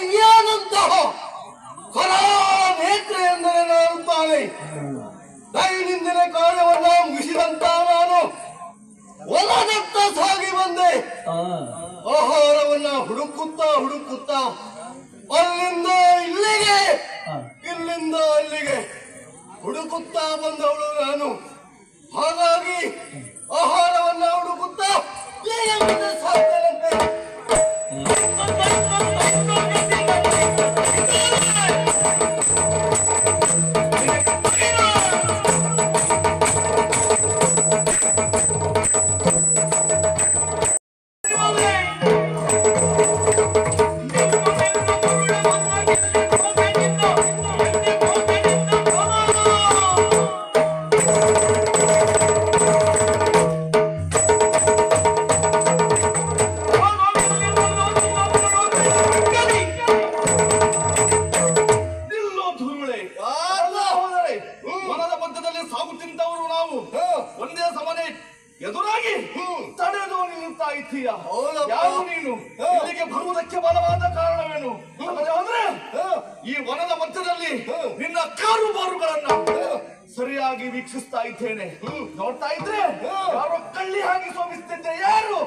ತಂಗಿಯಾದಂತಹ ಪರಾನೇತ್ರ ಎಂದರೆ ನಾನು ತಾನೆ. ದೈನಿಂದಿನ ಕಾರ್ಯವನ್ನ ಮುಗಿಸಿದಂತ ನಾನು ಒಲದತ್ತ ಸಾಗಿ ಬಂದೆ. ಆಹಾರವನ್ನ ಹುಡುಕುತ್ತಾ ಹುಡುಕುತ್ತಾ ಅಲ್ಲಿಂದ ಇಲ್ಲಿಗೆ ಇಲ್ಲಿಂದ ಅಲ್ಲಿಗೆ ಹುಡುಕುತ್ತಾ ಬಂದವಳು ನಾನು. ಹಾಗಾಗಿ ಇದ್ದೀಯ. ಯಾರು ನೀನು? ಇಲ್ಲಿಗೆ ಬರುವುದಕ್ಕೆ ಬಲವಾದ ಕಾರಣವೇನು? ಅಂದ್ರೆ ಈ ವನದ ಮಧ್ಯದಲ್ಲಿ ನಿನ್ನ ಕಾರುಬಾರುಗಳನ್ನ ಸರಿಯಾಗಿ ವೀಕ್ಷಿಸ್ತಾ ಇದ್ದೇನೆ. ನೋಡ್ತಾ ಇದ್ರೆ. ಯಾರೋ ಕಳ್ಳಿ ಹಾಗೆ ಸೋಮಿಸ್ತಿದ್ದೆ ಯಾರು?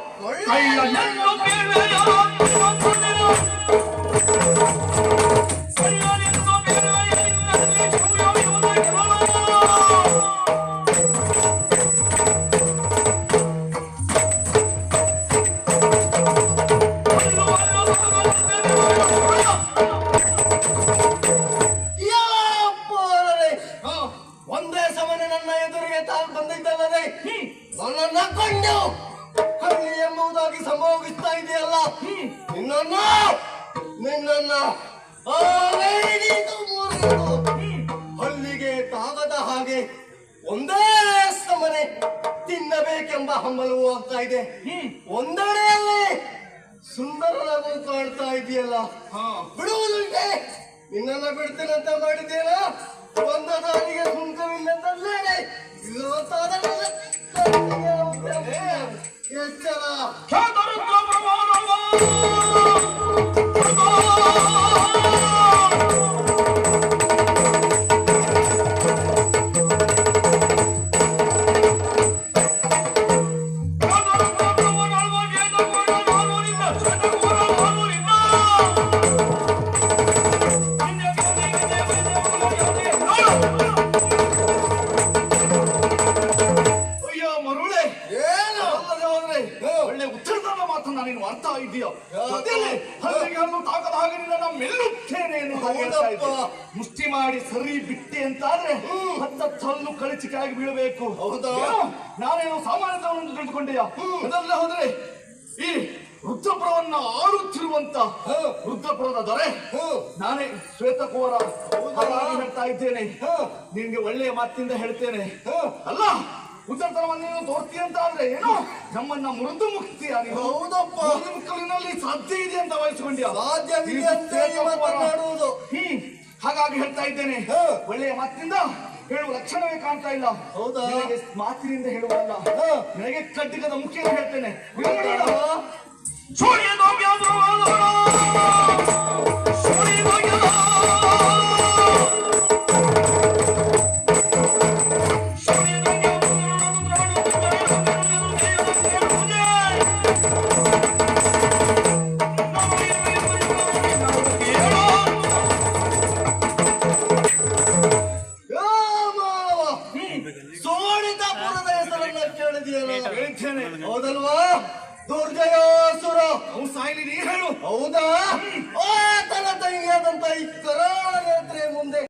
ನನ್ನನ್ನ ಕೊಂಡು ಹಳ್ಳಿ ಎಂಬುದಾಗಿ ಸಂಭವಿಸ್ತಾ ಇದೆಯಲ್ಲ? ನಿನ್ನನ್ನ ನಿನ್ನನ್ನ ಹಲ್ಲಿಗೆ ತಾಗದ ಹಾಗೆ ಒಂದೇ ಸಮನೆ ತಿನ್ನಬೇಕೆಂಬ ಹಂಬಲವೂ ಆಗ್ತಾ ಇದೆ. ಒಂದೆಡೆಯಲ್ಲಿ ಸುಂದರನಾಗೂ ಕಾಣ್ತಾ ಇದೆಯಲ್ಲ? ಬಿಡುವುದುಂಟೆ? ನಿನ್ನನ್ನ ಬಿಡ್ತೇನಂತ ಮಾಡಿದ್ದೇನ ಒಂದ ದಾರಿಗೆ ಇವತ್ತಾದರೆ ಎಚ್ಚರ ನೀನು ಅಂತ ಇದೆಯೋ ಹಲ್ಲಿಗೆ ಹಲ್ಲು ತಾಕದ ಹಾಗೆ ನಿನ್ನ ಮೆಲ್ಲುತ್ತೇನೆ. ಮುಷ್ಟಿ ಮಾಡಿ ಸರಿ ಬಿಟ್ಟೆ ಅಂತಾದ್ರೆ. ಹತ್ತತ್ತು ಹಲ್ಲು ಕಳಚಿಕಾಗಿ ಬೀಳಬೇಕು ಹೌದಾ? ನಾನೇನು ಸಾಮಾನ್ಯ ತಿಳಿದುಕೊಂಡೆಯ ಅದಲ್ಲದೆ ಹೋದ್ರೆ ಈ ರುದ್ರಪುರವನ್ನ ಆಳುತ್ತಿರುವಂತ ವೃದ್ಧಪುರದ ರುದ್ರಪುರದ ದೊರೆ. ನಾನೇ ಶ್ವೇತಕುವರ? ಹೇಳ್ತಾ ಇದ್ದೇನೆ. ನಿನ್ಗೆ ಒಳ್ಳೆಯ ಮಾತಿಂದ ಹೇಳ್ತೇನೆ. ಅಲ್ಲ ಉತ್ತರತನವನ್ನು ನೀನು ತೋರ್ತಿ ಅಂತ ಆದ್ರೆ ಏನು? ನಮ್ಮನ್ನ ಮೃದು ಮುಕ್ತಿ ಹೌದಪ್ಪ. ಮುಕ್ಕಲಿನಲ್ಲಿ ಸಾಧ್ಯ ಇದೆ ಅಂತ ವಹಿಸಿಕೊಂಡಿ ಮಾತನ್ನಾಡುವುದು. ಹ್ಮ್ ಹಾಗಾಗಿ ಹೇಳ್ತಾ ಇದ್ದೇನೆ. ಹ. ಒಳ್ಳೆಯ ಮಾತಿನಿಂದ ಹೇಳುವ ಲಕ್ಷಣವೇ ಕಾಣ್ತಾ ಇಲ್ಲ. ಹೌದಾ? ಮಾತಿನಿಂದ ಹೇಳುವಲ್ಲ ನನಗೆ ಕಡ್ಡಿಗದ ಮುಖ್ಯ ಹೇಳ್ತೇನೆ. ಹೌದಲ್ವಾ? ದುರ್ಜಯಾಸುರ ಅವ್ನು ಸಾಯ್ಲಿ ನೀ ಹೇಳು ಹೌದಾ? ಆ ತನ್ನ ತಂಗಿಯಾದಂತ ಈ ಕರಾಳ ಮುಂದೆ.